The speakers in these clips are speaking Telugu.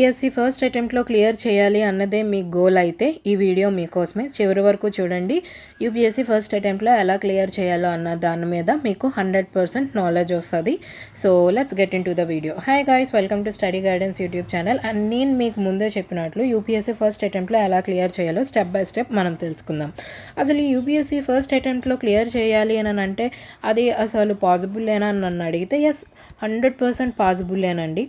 పిఎస్సి ఫస్ట్ అటెంప్ట్లో క్లియర్ చేయాలి అన్నదే మీ గోల్ అయితే ఈ వీడియో మీకోసమే. చివరి వరకు చూడండి. యూపీఎస్సి ఫస్ట్ అటెంప్ట్లో ఎలా క్లియర్ చేయాలో అన్న దాని మీద మీకు హండ్రెడ్ పర్సెంట్ నాలెడ్జ్ వస్తుంది. So let's get into the video hi guys welcome to study guidance YouTube channel and నేను మీకు ముందే చెప్పినట్లు యూపీఎస్సి ఫస్ట్ అటెంప్ట్లో ఎలా క్లియర్ చేయాలో స్టెప్ బై స్టెప్ మనం తెలుసుకుందాం. అసలు ఈ యూపీఎస్సి ఫస్ట్ అటెంప్ట్లో క్లియర్ చేయాలి అని అంటే అది అసలు పాసిబుల్లేనా అని నన్ను అడిగితే ఎస్ హండ్రెడ్ పర్సెంట్ పాసిబుల్లేనండి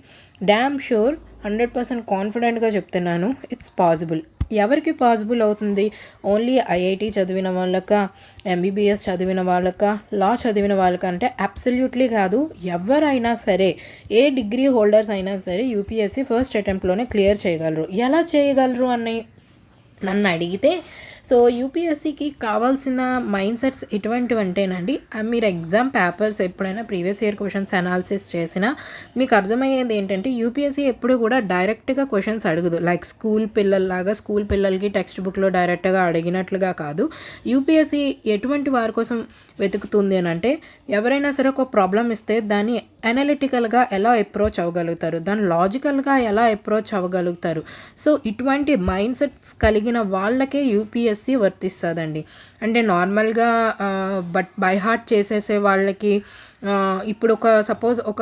డ్యామ్ షూర్ హండ్రెడ్ పర్సెంట్ కాన్ఫిడెంట్గా చెప్తున్నాను. ఇట్స్ పాసిబుల్ ఎవరికి పాసిబుల్ అవుతుంది? ఓన్లీ ఐఐటి చదివిన వాళ్ళక ఎంబీబీఎస్ చదివిన వాళ్ళక లా చదివిన వాళ్ళక అంటే అబ్సల్యూట్లీ కాదు. ఎవరైనా సరే ఏ డిగ్రీ హోల్డర్స్ అయినా సరే యూపీఎస్సీ ఫస్ట్ అటెంప్ట్లోనే క్లియర్ చేయగలరు. ఎలా చేయగలరు అని నన్ను అడిగితే సో యూపీఎస్సికి కావాల్సిన మైండ్ సెట్స్ ఎటువంటివి అంటేనండి మీరు ఎగ్జామ్ పేపర్స్ ఎప్పుడైనా ప్రీవియస్ ఇయర్ క్వశ్చన్స్ అనాలిసిస్ చేసినా మీకు అర్థమయ్యేది ఏంటంటే యూపీఎస్సీ ఎప్పుడు కూడా డైరెక్ట్గా క్వశ్చన్స్ అడగదు. లైక్ స్కూల్ పిల్లల్లాగా స్కూల్ పిల్లలకి టెక్స్ట్ బుక్లో డైరెక్ట్గా అడిగినట్లుగా కాదు. యూపీఎస్సీ ఎటువంటి వారి కోసం వెతుకుతుంది అని అంటే ఎవరైనా సరే ఒక ప్రాబ్లం ఇస్తే దాన్ని అనలిటికల్గా ఎలా అప్రోచ్ అవ్వగలుగుతారు? దాని లాజికల్గా ఎలా అప్రోచ్ అవ్వగలుగుతారు? సో ఇటువంటి మైండ్ సెట్స్ కలిగిన వాళ్ళకే యూపీఎస్సి వర్తిస్తుందండి. అంటే నార్మల్గా బట్ బై హార్ట్ చేసేసే వాళ్ళకి ఇప్పుడు ఒక సపోజ్ ఒక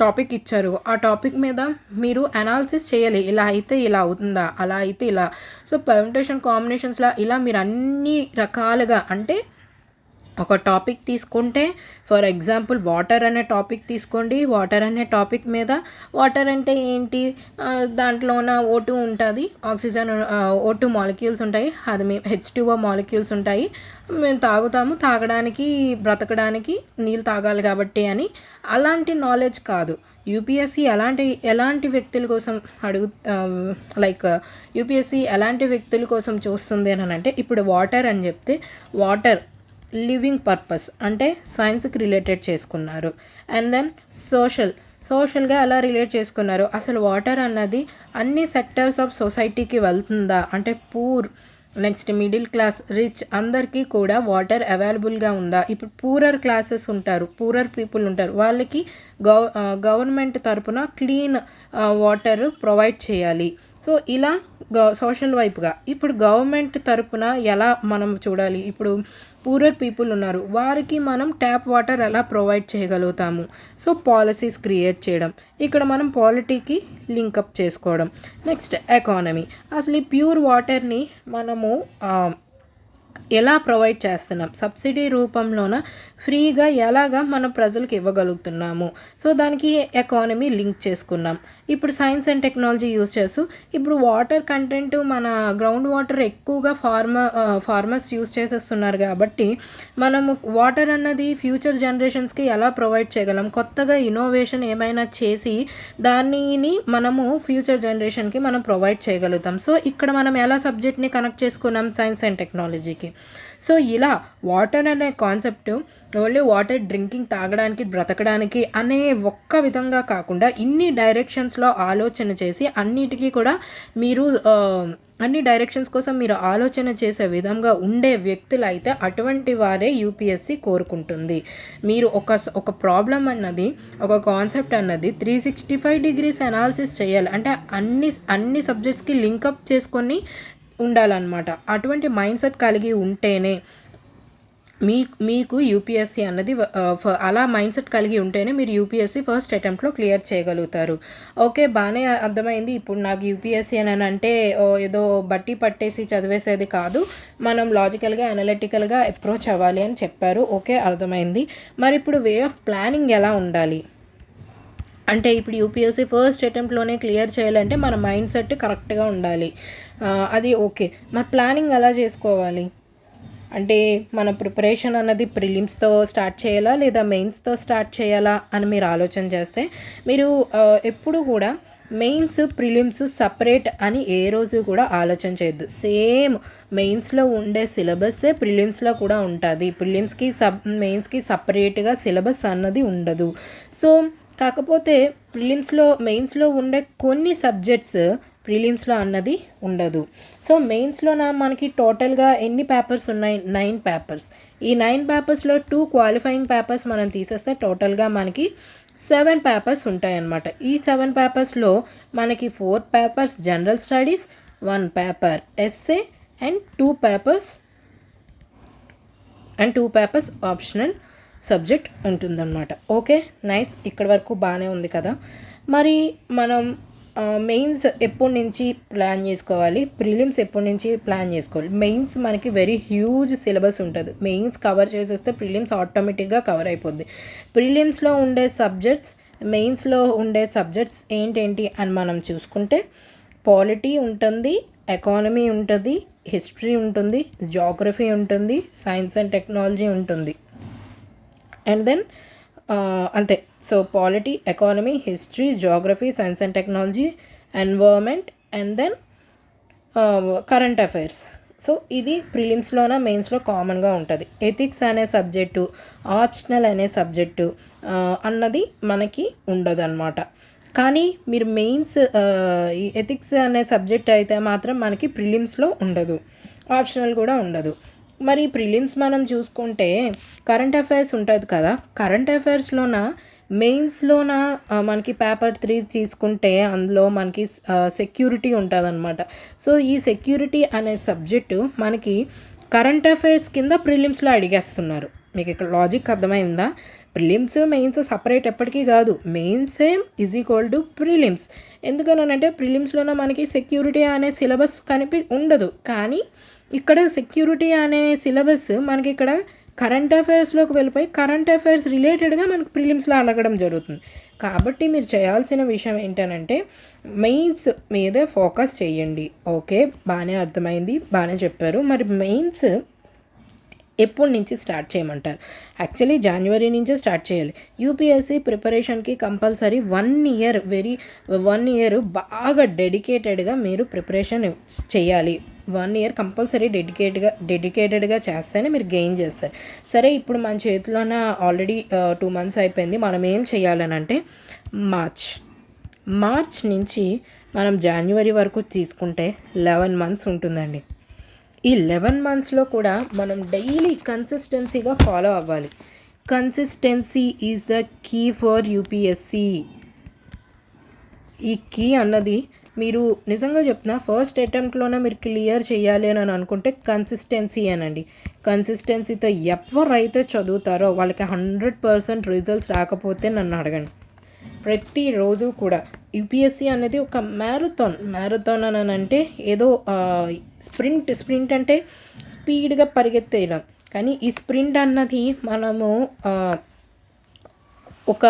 టాపిక్ ఇచ్చారు. ఆ టాపిక్ మీద మీరు అనాలిసిస్ చేయాలి. ఇలా అయితే ఇలా అవుతుందా? అలా అయితే ఇలా. సో పర్మిటేషన్ కాంబినేషన్స్లా ఇలా మీరు అన్ని రకాలుగా అంటే ఒక టాపిక్ తీసుకుంటే ఫర్ ఎగ్జాంపుల్ వాటర్ అనే టాపిక్ తీసుకోండి. వాటర్ అనే టాపిక్ మీద వాటర్ అంటే ఏంటి? దాంట్లోన ఓటు ఉంటుంది. ఆక్సిజన్ ఓటు మాలిక్యూల్స్ ఉంటాయి. అది మేము హెచ్ టూఓ మాలిక్యూల్స్ ఉంటాయి. మేము తాగుతాము. తాగడానికి బ్రతకడానికి నీళ్ళు తాగాలి కాబట్టి అని. అలాంటి నాలెడ్జ్ కాదు. యూపీఎస్సీ ఎలాంటి ఎలాంటి వ్యక్తుల కోసం అడుగు లైక్ యూపీఎస్సీ ఎలాంటి వ్యక్తుల కోసం చూస్తుంది అని అంటే ఇప్పుడు వాటర్ అని చెప్తే వాటర్ లివింగ్ పర్పస్ అంటే సైన్స్కి రిలేటెడ్ చేసుకున్నారు. And then social. సోషల్గా ఎలా రిలేట్ చేసుకున్నారు? అసలు వాటర్ అన్నది అన్ని సెక్టర్స్ ఆఫ్ సొసైటీకి వెళ్తుందా? అంటే poor next middle class rich అందరికీ కూడా వాటర్ అవైలబుల్గా ఉందా? ఇప్పుడు పూరర్ క్లాసెస్ ఉంటారు పూరర్ పీపుల్ ఉంటారు. వాళ్ళకి గవ గవర్నమెంట్ తరపున క్లీన్ వాటర్ ప్రొవైడ్ చేయాలి. సో ఇలా గవ సోషల్ వైపుగా. ఇప్పుడు గవర్నమెంట్ తరపున ఎలా మనం చూడాలి? ఇప్పుడు పూరర్ పీపుల్ ఉన్నారు. వారికి మనం ట్యాప్ వాటర్ ఎలా ప్రొవైడ్ చేయగలుగుతాము? సో పాలసీస్ క్రియేట్ చేయడం. ఇక్కడ మనం పాలిటీకి లింకప్ చేసుకోవడం. Next economy. అసలు ఈ ప్యూర్ వాటర్ని మనము ఎలా ప్రొవైడ్ చేస్తున్నాం? సబ్సిడీ రూపంలోన ఫ్రీగా ఎలాగా మన ప్రజలకు ఇవ్వగలుగుతున్నాము? సో దానికి ఎకానమీ లింక్ చేసుకున్నాం. ఇప్పుడు సైన్స్ అండ్ టెక్నాలజీ యూస్ చేస్తూ ఇప్పుడు వాటర్ కంటెంట్ మన గ్రౌండ్ వాటర్ ఎక్కువగా ఫార్మ ఫార్మర్స్ యూస్ చేసేస్తున్నారు కాబట్టి మనము వాటర్ అన్నది ఫ్యూచర్ జనరేషన్స్కి ఎలా ప్రొవైడ్ చేయగలం? కొత్తగా ఇన్నోవేషన్ ఏమైనా చేసి దానిని మనము ఫ్యూచర్ జనరేషన్కి మనం ప్రొవైడ్ చేయగలుగుతాం. సో ఇక్కడ మనం ఎలా సబ్జెక్ట్ని కనెక్ట్ చేసుకున్నాం? సైన్స్ అండ్ టెక్నాలజీకి. సో ఇలా వాటర్ అనే కాన్సెప్ట్ ఓన్లీ వాటర్ డ్రింకింగ్ తాగడానికి బ్రతకడానికి అనే ఒక్క విధంగా కాకుండా ఇన్ని డైరెక్షన్స్లో ఆలోచన చేసి అన్నిటికీ కూడా మీరు అన్ని డైరెక్షన్స్ కోసం మీరు ఆలోచన చేసే విధంగా ఉండే వ్యక్తులు అయితే అటువంటి వారే యూపీఎస్సి కోరుకుంటుంది. మీరు ఒక ఒక ప్రాబ్లం అన్నది ఒక కాన్సెప్ట్ అన్నది three sixty five degrees analysis చేయాలి. అంటే అన్ని అన్ని సబ్జెక్ట్స్కి లింకప్ చేసుకొని ఉండాలన్నమాట. అటువంటి మైండ్ సెట్ కలిగి ఉంటేనే మీ మీకు యూపీఎస్సీ అన్నది అలా మైండ్ సెట్ కలిగి ఉంటేనే మీరు యూపీఎస్సీ ఫస్ట్ అటెంప్ట్లో క్లియర్ చేయగలుగుతారు. ఓకే బాగానే అర్థమైంది. ఇప్పుడు నాకు యూపీఎస్సీ అని అంటే ఏదో బట్టి పట్టేసి చదివేసేది కాదు. మనం లాజికల్గా అనలిటికల్గా అప్రోచ్ అవ్వాలి అని చెప్పారు. ఓకే అర్థమైంది. మరి ఇప్పుడు వే ఆఫ్ ప్లానింగ్ ఎలా ఉండాలి? అంటే ఇప్పుడు యూపీఎస్సీ ఫస్ట్ అటెంప్ట్లోనే క్లియర్ చేయాలంటే మన మైండ్ సెట్ కరెక్ట్గా ఉండాలి. అది ఓకే. మన ప్లానింగ్ ఎలా చేసుకోవాలి? అంటే మన ప్రిపరేషన్ అన్నది ప్రిలిమ్స్తో స్టార్ట్ చేయాలా? లేదా మెయిన్స్తో స్టార్ట్ చేయాలా? అని మీరు ఆలోచన చేస్తే మీరు ఎప్పుడు కూడా మెయిన్స్ ప్రిలిమ్స్ సపరేట్ అని ఏ రోజు కూడా ఆలోచన చేయొద్దు. సేమ్ మెయిన్స్లో ఉండే సిలబస్సే ప్రిలిమ్స్లో కూడా ఉంటుంది. ప్రిలిమ్స్కి సబ్ మెయిన్స్కి సపరేట్గా సిలబస్ అన్నది ఉండదు. సో కాకపోతే ప్రిలిమ్స్లో మెయిన్స్లో ఉండే కొన్ని సబ్జెక్ట్స్ ప్రిలిమ్స్లో అన్నది ఉండదు. సో మెయిన్స్లో మనకి టోటల్గా ఎన్ని పేపర్స్ ఉన్నాయి? నైన్ పేపర్స్ ఈ నైన్ పేపర్స్లో టూ క్వాలిఫైయింగ్ పేపర్స్ మనం తీసేస్తే టోటల్గా మనకి సెవెన్ పేపర్స్ ఉంటాయన్నమాట. ఈ సెవెన్ పేపర్స్లో మనకి four papers general studies one paper essay and two papers and two papers optional subject ఉంటుందన్నమాట. ఓకే నైస్ ఇక్కడ వరకు బాగానే ఉంది కదా. మరి మనం మెయిన్స్ ఎప్పటి నుంచి ప్లాన్ చేసుకోవాలి? ప్రిలిమ్స్ ఎప్పటి నుంచి ప్లాన్ చేసుకోవాలి? మెయిన్స్ మనకి వెరీ హ్యూజ్ సిలబస్ ఉంటుంది. మెయిన్స్ కవర్ చేసేస్తే ప్రిలిమ్స్ ఆటోమేటిక్గా కవర్ అయిపోద్ది. ప్రిలిమ్స్లో ఉండే సబ్జెక్ట్స్ మెయిన్స్లో ఉండే సబ్జెక్ట్స్ ఏంటేంటి అని మనం చూసుకుంటే పాలిటీ ఉంటుంది ఎకానమీ ఉంటుంది హిస్టరీ ఉంటుంది జాగ్రఫీ ఉంటుంది సైన్స్ అండ్ టెక్నాలజీ ఉంటుంది. అండ్ దెన్ అంతే. So polity economy history geography science and technology environment and then current affairs so ఇది ప్రిలిమ్స్లోన మెయిన్స్లో కామన్గా ఉంటుంది. ఎథిక్స్ అనే సబ్జెక్టు ఆప్షనల్ అనే సబ్జెక్టు uh, అన్నది మనకి ఉండదన్నమాట. కానీ మీరు మెయిన్స్ uh, ఈ ఎథిక్స్ అనే సబ్జెక్ట్ అయితే మాత్రం మనకి ప్రిలిమ్స్లో ఉండదు. ఆప్షనల్ కూడా ఉండదు. మరి ప్రిలిమ్స్ మనం చూసుకుంటే కరెంట్ అఫైర్స్ ఉంటుంది కదా. కరెంట్ అఫైర్స్లోన మెయిన్స్లోన మనకి పేపర్ త్రీ తీసుకుంటే అందులో మనకి సెక్యూరిటీ ఉంటుందన్నమాట. సో ఈ సెక్యూరిటీ అనే సబ్జెక్టు మనకి కరెంట్ అఫైర్స్ కింద ప్రిలిమ్స్లో అడిగేస్తున్నారు. మీకు ఇక్కడ లాజిక్ అర్థమైందా? ప్రిలిమ్స్ మెయిన్స్ సపరేట్ ఎప్పటికీ కాదు. Mains same is equal to prelims. ఎందుకనంటే ప్రిలిమ్స్లోనే మనకి సెక్యూరిటీ అనే సిలబస్ కనిపి ఉండదు. కానీ ఇక్కడ సెక్యూరిటీ అనే సిలబస్ మనకి ఇక్కడ కరెంట్ అఫైర్స్లోకి వెళ్ళిపోయి కరెంట్ అఫైర్స్ రిలేటెడ్గా మనకు ప్రిలిమ్స్లో అడగడం జరుగుతుంది. కాబట్టి మీరు చేయాల్సిన విషయం ఏంటనంటే మెయిన్స్ మీదే ఫోకస్ చేయండి. ఓకే? బాగానే అర్థమైంది బాగానే చెప్పారు. మరి మెయిన్స్ ఎప్పటి నుంచి స్టార్ట్ చేయమంటారు? యాక్చువల్లీ జనవరి నుంచే స్టార్ట్ చేయాలి. UPSC ప్రిపరేషన్కి compulsory one year very one year బాగా డెడికేటెడ్గా మీరు ప్రిపరేషన్ చేయాలి. వన్ ఇయర్ కంపల్సరీ డెడికేట్గా డెడికేటెడ్గా చేస్తేనే మీరు గెయిన్ చేస్తారు. సరే ఇప్పుడు మన చేతిలోన ఆల్రెడీ టూ మంత్స్ అయిపోయింది. మనం ఏం చేయాలని అంటే మార్చ్ మార్చ్ నుంచి మనం జనవరి వరకు తీసుకుంటే లెవెన్ మంత్స్ ఉంటుందండి. ఈ లెవెన్ మంత్స్లో కూడా మనం డైలీ కన్సిస్టెన్సీగా ఫాలో అవ్వాలి. Consistency is the key for UPSC. ఈ కీ అన్నది మీరు నిజంగా చెప్తున్నా ఫస్ట్ అటెంప్ట్లోనే మీరు క్లియర్ చేయాలి అని అనుకుంటే కన్సిస్టెన్సీ అనండి కన్సిస్టెన్సీతో ఎవరైతే చదువుతారో వాళ్ళకి హండ్రెడ్ పర్సెంట్ రిజల్ట్స్ రాకపోతే నన్ను అడగండి. ప్రతిరోజు కూడా యూపీఎస్సీ అనేది ఒక మ్యారథాన్ మ్యారథాన్ అని అంటే ఏదో స్ప్రింట్ స్ప్రింట్ అంటే స్పీడ్గా పరిగెత్తేయడం. కానీ ఈ స్ప్రింట్ అన్నది మనము ఒక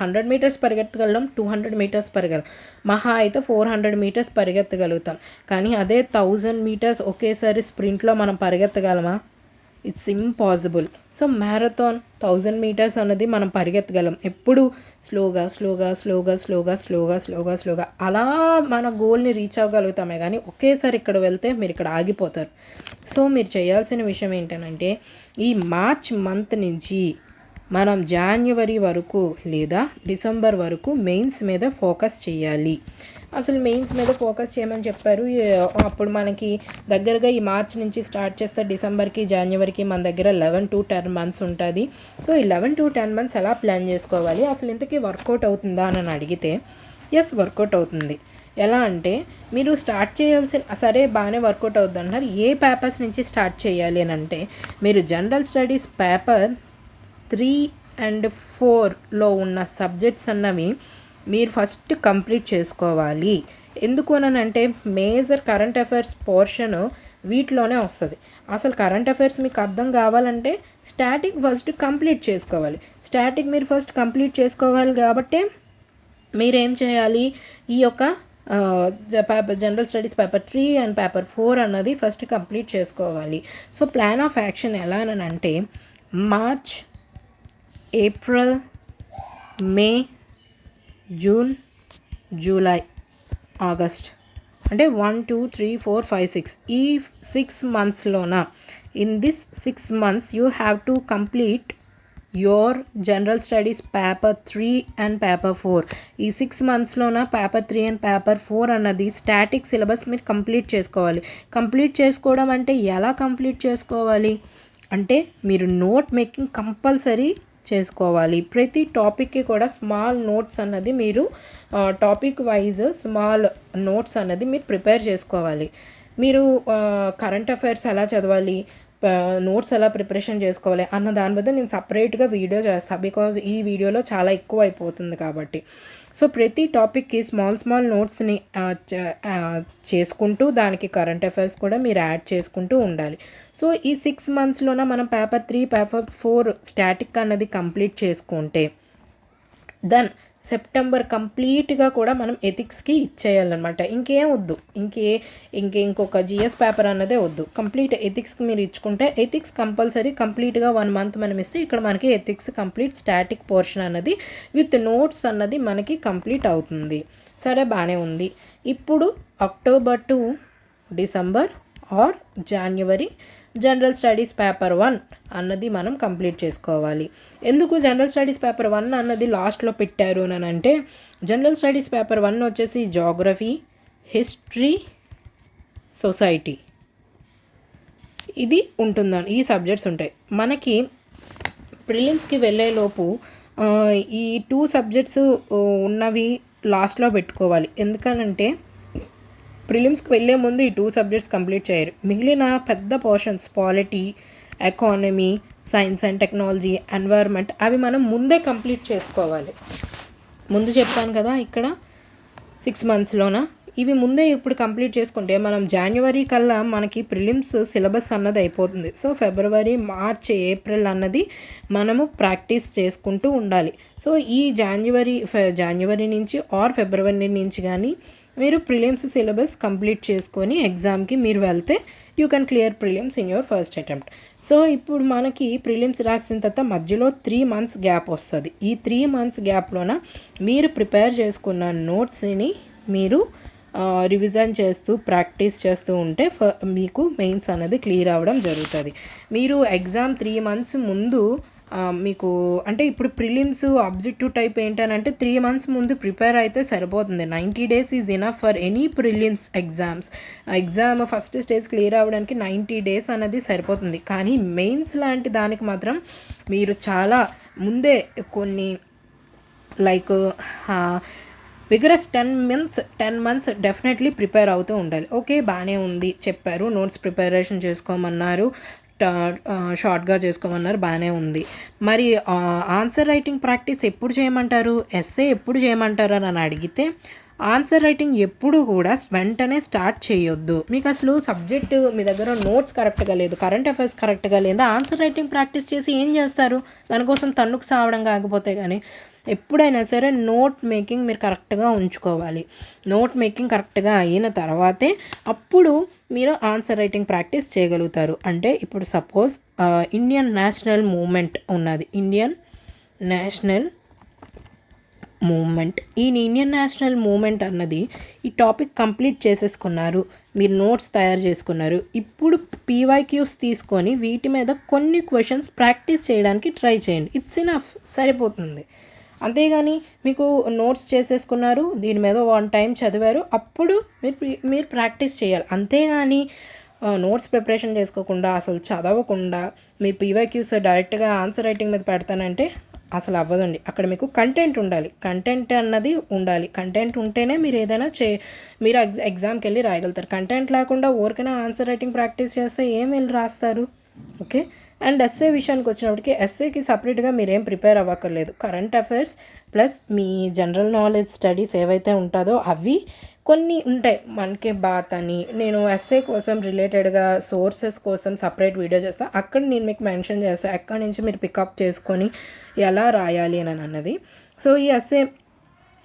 హండ్రెడ్ మీటర్స్ పరిగెత్తగలం టూ హండ్రెడ్ మీటర్స్ పరిగెల మహా అయితే ఫోర్ హండ్రెడ్ మీటర్స్ పరిగెత్తగలుగుతాం. కానీ అదే థౌజండ్ మీటర్స్ ఒకేసారి స్ప్రింట్లో మనం పరిగెత్తగలమా? It's impossible so marathon thousand meters అన్నది మనం పరిగెత్తగలం. ఎప్పుడు? స్లోగా స్లోగా స్లోగా స్లోగా స్లోగా స్లోగా స్లోగా అలా మన గోల్ని రీచ్ అవ్వగలుగుతామే కానీ ఒకేసారి ఇక్కడ వెళ్తే మీరు ఇక్కడ ఆగిపోతారు. సో మీరు చేయాల్సిన విషయం ఏంటంటే ఈ మార్చ్ మంత్ నుంచి మనం జాన్యువరి వరకు లేదా డిసెంబర్ వరకు మెయిన్స్ మీద ఫోకస్ చేయాలి. అసలు మెయిన్స్ మీద ఫోకస్ చేయమని చెప్పారు. అప్పుడు మనకి దగ్గరగా ఈ మార్చ్ నుంచి స్టార్ట్ చేస్తే డిసెంబర్కి జనవరికి మన దగ్గర లెవెన్ టు టెన్ మంత్స్ ఉంటుంది. సో ఈ లెవెన్ టు టెన్ మంత్స్ ఎలా ప్లాన్ చేసుకోవాలి? అసలు ఇంతకీ వర్కౌట్ అవుతుందా అని అడిగితే ఎస్ వర్కౌట్ అవుతుంది. ఎలా అంటే మీరు స్టార్ట్ చేయాల్సిన సరే బాగానే వర్కౌట్ అవుతుంది అంటారు ఏ పేపర్స్ నుంచి స్టార్ట్ చేయాలి అని అంటే మీరు general studies paper three and ఫోర్లో ఉన్న సబ్జెక్ట్స్ అన్నవి మీరు ఫస్ట్ కంప్లీట్ చేసుకోవాలి. ఎందుకు అంటే మేజర్ కరెంట్ అఫైర్స్ పోర్షన్ వీటిలోనే వస్తుంది. అసలు కరెంట్ అఫైర్స్ మీకు అర్థం కావాలంటే స్టాటిక్ ఫస్ట్ కంప్లీట్ చేసుకోవాలి. స్టాటిక్ మీరు ఫస్ట్ కంప్లీట్ చేసుకోవాలి కాబట్టి మీరేం చేయాలి? ఈ యొక్క paper general studies paper three and paper four అన్నది ఫస్ట్ కంప్లీట్ చేసుకోవాలి. సో ప్లాన్ ఆఫ్ యాక్షన్ ఎలా అని అంటే March April May June July August. అంటే one two three four five six. ఈ six మంత్స్లోన? In this six months you have to complete your general studies paper three and paper four. ఈ six మంత్స్లోన? Paper three and paper four అన్నది స్టాటిక్ సిలబస్ మీరు కంప్లీట్ చేసుకోవాలి. కంప్లీట్ చేసుకోవడం అంటే ఎలా కంప్లీట్ చేసుకోవాలి? అంటే మీరు నోట్ మేకింగ్ కంపల్సరీ చేసుకోవాలి. ప్రతి టాపిక్కి కూడా స్మాల్ నోట్స్ అన్నది మీరు టాపిక్ వైజ్ స్మాల్ నోట్స్ అన్నది మీరు ప్రిపేర్ చేసుకోవాలి. మీరు కరెంట్ అఫైర్స్ ఎలా చదవాలి? నోట్స్ ఎలా ప్రిపరేషన్ చేసుకోవాలి అన్న దాని మీద నేను సపరేట్గా వీడియో చేస్తాను బికాజ్ ఈ వీడియోలో చాలా ఎక్కువ అయిపోతుంది కాబట్టి. సో ప్రతి టాపిక్కి స్మాల్ స్మాల్ నోట్స్ని చేసుకుంటూ దానికి కరెంట్ అఫైర్స్ కూడా మీరు యాడ్ చేసుకుంటూ ఉండాలి. సో ఈ సిక్స్ మంత్స్లోన మనం paper three paper four static అన్నది కంప్లీట్ చేసుకుంటే దెన్ సెప్టెంబర్ కంప్లీట్గా కూడా మనం ఎథిక్స్కి ఇచ్చేయాలన్నమాట. ఇంకేం వద్దు. ఇంకే ఇంకే ఇంకొక జిఎస్ పేపర్ అన్నదే వద్దు. కంప్లీట్ ఎథిక్స్కి మీరు ఇచ్చుకుంటే ఎథిక్స్ కంపల్సరీ కంప్లీట్గా వన్ మంత్ మనం ఇస్తే ఇక్కడ మనకి ఎథిక్స్ కంప్లీట్ స్టాటిక్ పోర్షన్ అన్నది విత్ నోట్స్ అన్నది మనకి కంప్లీట్ అవుతుంది. సరే బాగానే ఉంది. ఇప్పుడు October to December or January general studies paper one అన్నది మనం కంప్లీట్ చేసుకోవాలి. ఎందుకు జనరల్ స్టడీస్ పేపర్ వన్ అన్నది లాస్ట్లో పెట్టారు అని అంటే జనరల్ స్టడీస్ పేపర్ వన్ వచ్చేసి జాగ్రఫీ హిస్టరీ సొసైటీ. ఇది ఉంటుందని ఈ సబ్జెక్ట్స్ ఉంటాయి. మనకి ప్రిలిమ్స్కి వెళ్ళేలోపు ఈ టూ సబ్జెక్ట్స్ ఉన్నవి లాస్ట్లో పెట్టుకోవాలి. ఎందుకనంటే ప్రిలిమ్స్కి వెళ్ళే ముందు ఈ టూ సబ్జెక్ట్స్ కంప్లీట్ చేయరు. మిగిలిన పెద్ద portions polity economy science and technology environment అవి మనం ముందే కంప్లీట్ చేసుకోవాలి. ముందు చెప్పాను కదా ఇక్కడ సిక్స్ మంత్స్లోన ఇవి ముందే ఇప్పుడు కంప్లీట్ చేసుకుంటే మనం జనవరి కల్లా మనకి ప్రిలిమ్స్ సిలబస్ అన్నది అయిపోతుంది. సో ఫిబ్రవరి మార్చ్ ఏప్రిల్ అన్నది మనము ప్రాక్టీస్ చేసుకుంటూ ఉండాలి. సో ఈ జాన్యువరి జనవరి నుంచి ఆర్ ఫిబ్రవరి నుంచి కానీ మీరు ప్రిలిమ్స్ సిలబస్ కంప్లీట్ చేసుకొని ఎగ్జామ్కి మీరు వెళ్తే you can clear prelims in your first attempt so ఇప్పుడు మనకి ప్రిలిమ్స్ రాసిన తర్వాత మధ్యలో త్రీ మంత్స్ గ్యాప్ వస్తుంది. ఈ త్రీ మంత్స్ గ్యాప్లోన మీరు ప్రిపేర్ చేసుకున్న నోట్స్ని మీరు రివిజన్ చేస్తూ ప్రాక్టీస్ చేస్తూ ఉంటే మీకు మెయిన్స్ అనేది క్లియర్ అవ్వడం జరుగుతుంది. మీరు ఎగ్జామ్ త్రీ మంత్స్ ముందు మీకు అంటే ఇప్పుడు ప్రిలిమ్స్ ఆబ్జెక్టివ్ టైప్ ఏంటనంటే త్రీ మంత్స్ ముందు ప్రిపేర్ అయితే సరిపోతుంది. Ninety days is enough for any prelims exams exam first stage clear అవ్వడానికి నైంటీ డేస్ అనేది సరిపోతుంది. కానీ మెయిన్స్ లాంటి దానికి మాత్రం మీరు చాలా ముందే కొన్ని like vigorous ten months ten months definitely prepare అవుతూ ఉండాలి. ఓకే బాగానే ఉంది చెప్పారు నోట్స్ ప్రిపరేషన్ చేసుకోమన్నారు. షార్ట్గా చేసుకోమన్నారు బాగానే ఉంది. మరి ఆన్సర్ రైటింగ్ ప్రాక్టీస్ ఎప్పుడు చేయమంటారు? ఎస్ఏ ఎప్పుడు చేయమంటారు అని అడిగితే ఆన్సర్ రైటింగ్ ఎప్పుడు కూడా వెంటనే స్టార్ట్ చేయొద్దు. మీకు అసలు సబ్జెక్టు మీ దగ్గర నోట్స్ కరెక్ట్గా లేదు కరెంట్ అఫైర్స్ కరెక్ట్గా లేదా ఆన్సర్ రైటింగ్ ప్రాక్టీస్ చేసి ఏం చేస్తారు? దానికోసం తన్నుకు సావడం కాకపోతే కానీ ఎప్పుడైనా సరే నోట్ మేకింగ్ మీరు కరెక్ట్గా ఉంచుకోవాలి. నోట్ మేకింగ్ కరెక్ట్గా అయిన తర్వాతే అప్పుడు మీరు ఆన్సర్ రైటింగ్ ప్రాక్టీస్ చేయగలుగుతారు. అంటే ఇప్పుడు సపోజ్ ఇండియన్ నేషనల్ మూమెంట్ ఉన్నది. ఇండియన్ నేషనల్ మూమెంట్ ఈ ఇండియన్ నేషనల్ మూమెంట్ అన్నది ఈ టాపిక్ కంప్లీట్ చేసేసుకున్నారు. మీరు నోట్స్ తయారు చేసుకున్నారు. ఇప్పుడు పీవైక్యూస్ తీసుకొని వీటి మీద కొన్ని క్వశ్చన్స్ ప్రాక్టీస్ చేయడానికి ట్రై చేయండి. It's enough. సరిపోతుంది. అంతేగాని మీకు నోట్స్ చేసేసుకున్నారు దీని మీద వన్ టైం చదివారు అప్పుడు మీరు మీరు ప్రాక్టీస్ చేయాలి. అంతేగాని నోట్స్ ప్రిపరేషన్ చేసుకోకుండా అసలు చదవకుండా మీ పీవైక్యూస్ డైరెక్ట్గా ఆన్సర్ రైటింగ్ మీద పెడతానంటే అసలు అవ్వదండి. అక్కడ మీకు కంటెంట్ ఉండాలి. కంటెంట్ అన్నది ఉండాలి. కంటెంట్ ఉంటేనే మీరు ఏదైనా చే మీరు ఎగ్జామ్కి వెళ్ళి రాయగలుగుతారు. కంటెంట్ లేకుండా ఊరికైనా ఆన్సర్ రైటింగ్ ప్రాక్టీస్ చేస్తే ఏం వెళ్ళి రాస్తారు? ఓకే? అండ్ ఎస్ఏ విషయానికి వచ్చినప్పటికీ ఎస్ఏకి సపరేట్గా మీరేం ప్రిపేర్ అవ్వక్కర్లేదు. కరెంట్ అఫైర్స్ ప్లస్ మీ జనరల్ నాలెడ్జ్ స్టడీస్ ఏవైతే ఉంటుందో అవి కొన్ని ఉంటాయి. మనకి బాత్ అని నేను ఎస్ఏ కోసం రిలేటెడ్గా సోర్సెస్ కోసం సపరేట్ వీడియో చేస్తాను అక్కడ నేను మీకు మెన్షన్ చేస్తాను ఎక్కడి నుంచి మీరు పికప్ చేసుకొని ఎలా రాయాలి అని అన్నది. సో ఈ ఎస్ఏ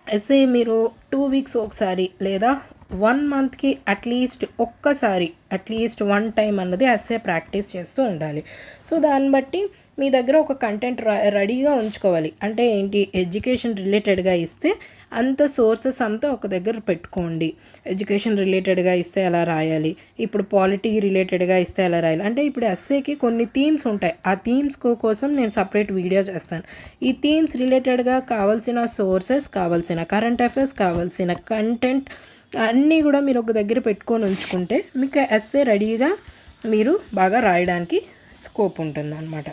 ఎస్ఏ మీరు టూ వీక్స్ ఒకసారి లేదా వన్ మంత్కి అట్లీస్ట్ ఒక్కసారి అట్లీస్ట్ వన్ టైం అన్నది అస్సే ప్రాక్టీస్ చేస్తూ ఉండాలి. సో దాన్ని బట్టి మీ దగ్గర ఒక కంటెంట్ రెడీగా ఉంచుకోవాలి. అంటే ఏంటి? ఎడ్యుకేషన్ రిలేటెడ్గా ఇస్తే అంత సోర్సెస్ అంతా ఒక దగ్గర పెట్టుకోండి. ఎడ్యుకేషన్ రిలేటెడ్గా ఇస్తే ఎలా రాయాలి. ఇప్పుడు పాలిటీ రిలేటెడ్గా ఇస్తే ఎలా రాయాలి. అంటే ఇప్పుడు ఎస్ఏకి కొన్ని థీమ్స్ ఉంటాయి. ఆ థీమ్స్ కోసం నేను సపరేట్ వీడియో చేస్తాను. ఈ థీమ్స్ రిలేటెడ్గా కావాల్సిన సోర్సెస్ కావాల్సిన కరెంట్ అఫైర్స్ కావాల్సిన కంటెంట్ అన్నీ కూడా మీరు ఒక దగ్గర పెట్టుకొని ఉంచుకుంటే మీకు ఎస్ఏ రెడీగా మీరు బాగా రాయడానికి స్కోప్ ఉంటుంది అనమాట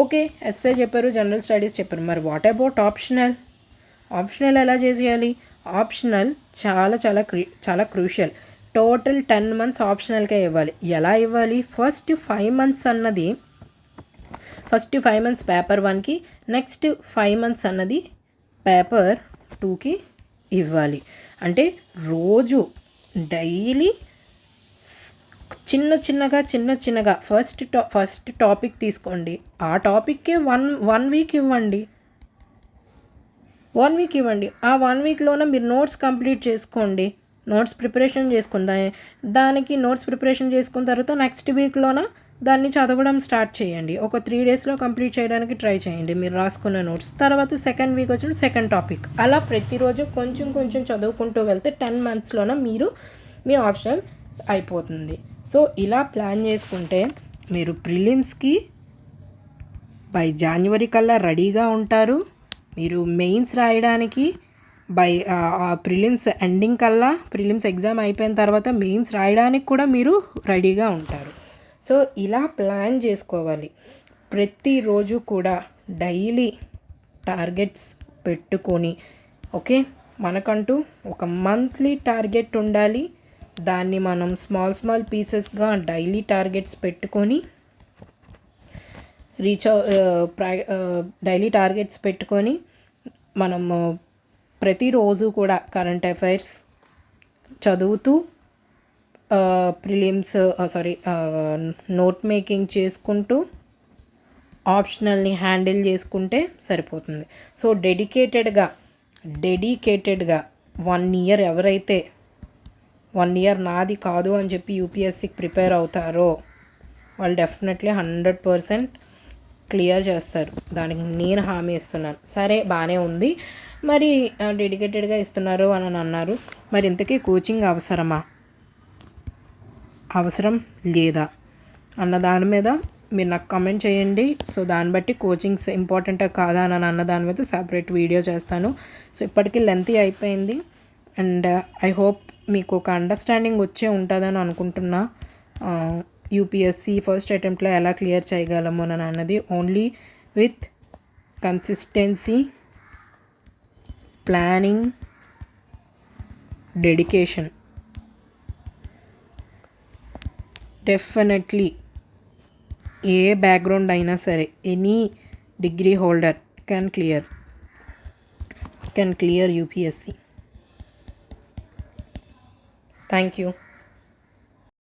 ఓకే ఎస్ఏ చెప్పారు జనరల్ స్టడీస్ చెప్పారు. మరి వాట్ అబౌట్ ఆప్షనల్ ఆప్షనల్ ఎలా చేసేయాలి? ఆప్షనల్ చాలా చాలా క్రీ చాలా క్రూషియల్ టోటల్ టెన్ మంత్స్ ఆప్షనల్గా ఇవ్వాలి. ఎలా ఇవ్వాలి? ఫస్ట్ ఫైవ్ మంత్స్ అన్నది ఫస్ట్ ఫైవ్ మంత్స్ పేపర్ వన్కి నెక్స్ట్ ఫైవ్ మంత్స్ అన్నది పేపర్ టూకి ఇవ్వాలి. అంటే రోజు డైలీ చిన్న చిన్నగా చిన్న చిన్నగా ఫస్ట్ టా ఫస్ట్ టాపిక్ తీసుకోండి. ఆ టాపిక్కే వన్ వన్ వీక్ ఇవ్వండి. వన్ వీక్ ఇవ్వండి. ఆ వన్ వీక్లోనే మీరు నోట్స్ కంప్లీట్ చేసుకోండి. నోట్స్ ప్రిపరేషన్ చేసుకుందా దానికి నోట్స్ ప్రిపరేషన్ చేసుకున్న తర్వాత నెక్స్ట్ వీక్లోన దాన్ని చదవడం స్టార్ట్ చేయండి. ఒక త్రీ డేస్లో కంప్లీట్ చేయడానికి ట్రై చేయండి. మీరు రాసుకున్న నోట్స్. తర్వాత సెకండ్ వీక్ వచ్చిన సెకండ్ టాపిక్. అలా ప్రతిరోజు కొంచెం కొంచెం చదువుకుంటూ వెళ్తే టెన్ మంత్స్లోన మీరు మీ ఆప్షనల్ అయిపోతుంది. సో ఇలా ప్లాన్ చేసుకుంటే మీరు ప్రిలిమ్స్కి బై జనవరి కల్లా రెడీగా ఉంటారు. మీరు మెయిన్స్ రాయడానికి బై ప్రిలిమ్స్ ఎండింగ్ కల్లా ప్రిలిమ్స్ ఎగ్జామ్ అయిపోయిన తర్వాత మెయిన్స్ రాయడానికి కూడా మీరు రెడీగా ఉంటారు. సో ఇలా ప్లాన్ చేసుకోవాలి. ప్రతిరోజు కూడా డైలీ టార్గెట్స్ పెట్టుకొని ఓకే? మనకంటూ ఒక మంత్లీ టార్గెట్ ఉండాలి. దాన్ని మనం స్మాల్ స్మాల్ పీసెస్గా డైలీ టార్గెట్స్ పెట్టుకొని రీచ్ డైలీ టార్గెట్స్ పెట్టుకొని మనము ప్రతిరోజు కూడా కరెంట్ అఫైర్స్ చదువుతూ ప్రిలిమ్స్ సారీ నోట్ మేకింగ్ చేసుకుంటూ ఆప్షనల్ని హ్యాండిల్ చేసుకుంటే సరిపోతుంది. సో డెడికేటెడ్గా డెడికేటెడ్గా వన్ ఇయర్ ఎవరైతే వన్ ఇయర్ నాది కాదు అని చెప్పి యూపీఎస్సికి ప్రిపేర్ అవుతారో వాళ్ళు డెఫినెట్లీ హండ్రెడ్ పర్సెంట్ క్లియర్ చేస్తారు. దానికి నేను హామీ ఇస్తున్నాను. సరే బాగానే ఉంది. మరి డెడికేటెడ్గా ఇస్తున్నారు అని అన్నారు. మరి ఇంతకీ కోచింగ్ అవసరమా? అవసరం లేదా? అన్న దాని మీద మీరు నాకు కమెంట్ చేయండి. సో దాన్ని బట్టి కోచింగ్స్ ఇంపార్టెంటా కాదా అని అన్న దాని మీద సపరేట్ వీడియో చేస్తాను. సో ఇప్పటికీ లెంతీ అయిపోయింది. అండ్ ఐ హోప్ మీకు ఒక అండర్స్టాండింగ్ వచ్చే ఉంటుందని అనుకుంటున్నా. యూపీఎస్సి ఫస్ట్ అటెంప్ట్లో ఎలా క్లియర్ చేయగలము అని అన్నది only with consistency planning dedication definitely A background అయినా సరే any degree holder can clear can clear UPSC thank you